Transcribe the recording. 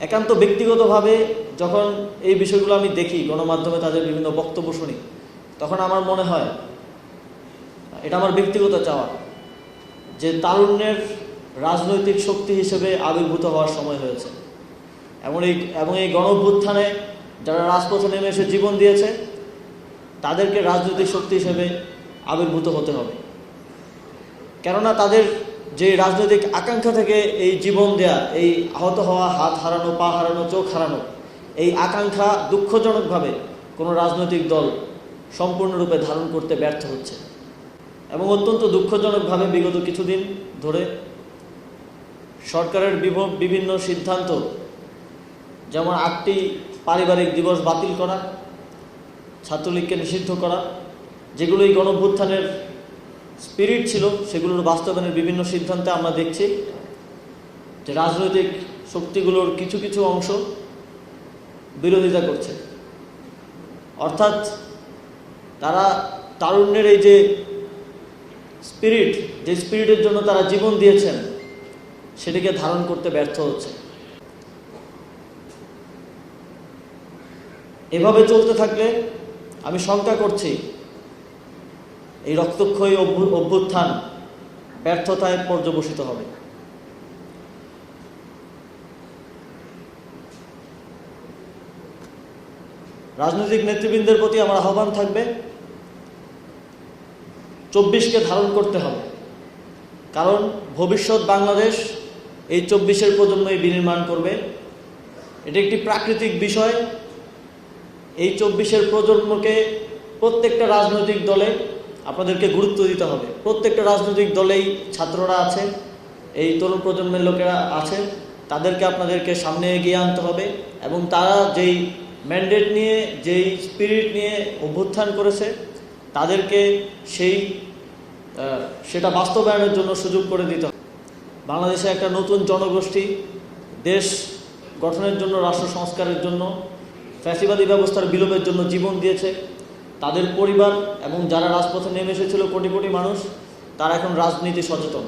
একান্ত ব্যক্তিগতভাবে যখন এই বিষয়গুলো আমি দেখি, গণমাধ্যমে তাদের বিভিন্ন বক্তব্য শুনি, তখন আমার মনে হয়, এটা আমার ব্যক্তিগত চাওয়া, যে তারুণ্যের রাজনৈতিক শক্তি হিসেবে আবির্ভূত হওয়ার সময় হয়েছে। এমন এই, এবং এই গণ অভ্যুত্থানে যারা রাজপথে নেমে এসে জীবন দিয়েছে, তাদেরকে রাজনৈতিক শক্তি হিসেবে আবির্ভূত হতে হবে। কেননা তাদের যে রাজনৈতিক আকাঙ্ক্ষা থেকে এই জীবন দেয়া, এই আহত হওয়া, হাত হারানো, পা হারানো, চোখ হারানো, এই আকাঙ্ক্ষা দুঃখজনকভাবে কোনো রাজনৈতিক দল সম্পূর্ণরূপে ধারণ করতে ব্যর্থ হচ্ছে। এবং অত্যন্ত দুঃখজনকভাবে বিগত কিছুদিন ধরে সরকারের বিভ- বিভিন্ন সিদ্ধান্ত, যেমন আটটি পারিবারিক দিবস বাতিল করা, ছাত্রলীগকে নিষিদ্ধ করা, যেগুলোই গণভ্যুত্থানের স্পিরিট ছিল, সেগুলোর বাস্তবায়নের বিভিন্ন সিদ্ধান্তে আমরা দেখছি যে রাজনৈতিক শক্তিগুলোর কিছু কিছু অংশ বিরোধিতা করছে। অর্থাৎ তারা তারুণ্যের এই যে স্পিরিট যে স্পিরিটের জন্য তারা জীবন দিয়েছেন, সেটিকে ধারণ করতে ব্যর্থ হচ্ছে। এভাবে চলতে থাকলে আমি শঙ্কা করছি এই রক্তক্ষয়ী অভ্যু- অভ্যুত্থান ব্যর্থতায় পর্যবসিত হবে। রাজনৈতিক নেতৃবৃন্দের প্রতি আমার আহ্বান থাকবে, চব্বিশকে ধারণ করতে হবে। কারণ ভবিষ্যৎ বাংলাদেশ এই চব্বিশের প্রজন্মই বিনির্মাণ করবে। এটি একটি প্রাকৃতিক বিষয়। এই চব্বিশের প্রজন্মকে প্রত্যেকটা রাজনৈতিক দলে আপনাদেরকে গুরুত্ব দিতে হবে। প্রত্যেকটা রাজনৈতিক দলেই ছাত্ররা আছে, এই তরুণ প্রজন্মের লোকেরা আছে, তাদেরকে আপনাদেরকে সামনে এগিয়ে আনতে হবে এবং তারা যেই ম্যান্ডেট নিয়ে, যেই স্পিরিট নিয়ে অভ্যুত্থান করেছে, তাদেরকে সেই সেটা বাস্তবায়নের জন্য সুযোগ করে দিতে হবে। বাংলাদেশে একটা নতুন জনগোষ্ঠী, দেশ গঠনের জন্য, রাষ্ট্র সংস্কারের জন্য, ফ্যাসিবাদী ব্যবস্থার বিলোপের জন্য জীবন দিয়েছে। তাদের পরিবার এবং যারা রাজপথে নেমে এসেছিল কোটি কোটি মানুষ তারা এখন রাজনীতি সচেতন।